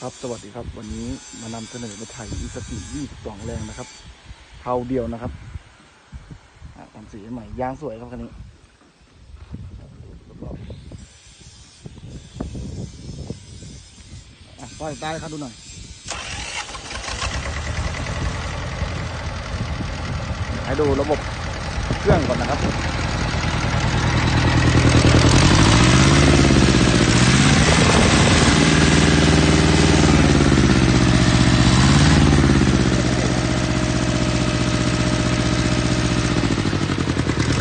ครับสวัสดีครับ วันนี้มานำเสนอรถไถอีสปี22แรงนะครับเผาเดียวนะครับอะทำสีให้ใหม่ยางสวยครับคันนี้รอบๆอะปล่อยใต้ครับดูหน่อยให้ดูระบบเครื่องก่อนนะครับ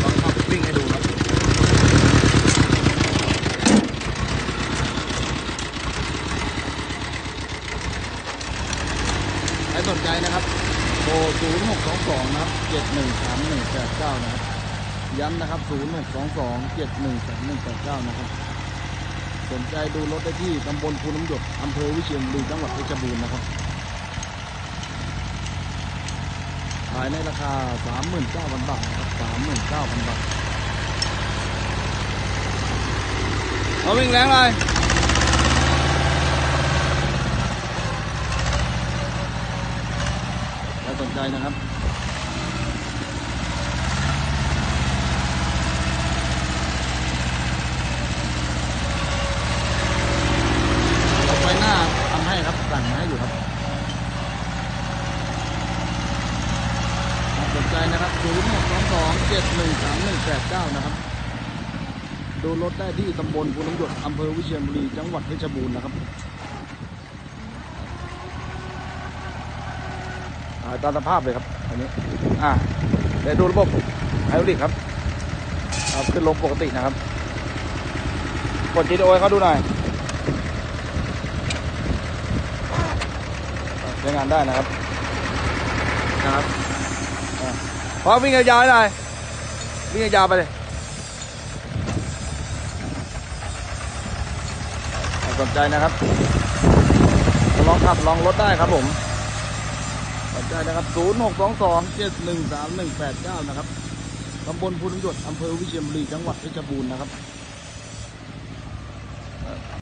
ลองขับวิ่งให้ดูครับ ใครสนใจนะครับโทร0622นะครับ713189นะครับย้ำนะครับ0622 713189นะครับสนใจดูรถได้ที่ตำบลภูน้ำหยดอำเภอวิเชียรบุรีจังหวัดเพชรบูรณ์นะครับขายในราคา 39,000 บาทนะครับ39,000 บาทเอาวิ่งแรงเลย ถ้าสนใจนะครับเอาไฟหน้าทำให้ครับสั่งให้อยู่ครับสนใจนะครับ0 6 2 2 7 1 3 1 8 9นะครับ ดูรถได้ที่ตำบลภูน้ำหยดอำเภอวิเชียรบุรี จังหวัดเพชรบูรณ์นะครับอ่า ตามสภาพเลยครับอันนี้อ่าเดี๋ยวดูระบบไฮดรอลิกครับครับขึ้นลงปกตินะครับกด GTO ให้เขาดูหน่อยใช้งานได้นะครับนะครับพอวิ่งยาวๆหน่อยวิ่งยาวๆไปเลยใครสนใจนะครับลองขับลองรถได้ครับผม สนใจนะครับ 0 6 2 2 7 1 3 1 8 9 นะครับตำบลพุทธยดอำเภอวิเชียรบุรีจังหวัดเพชรบูรณ์นะครับ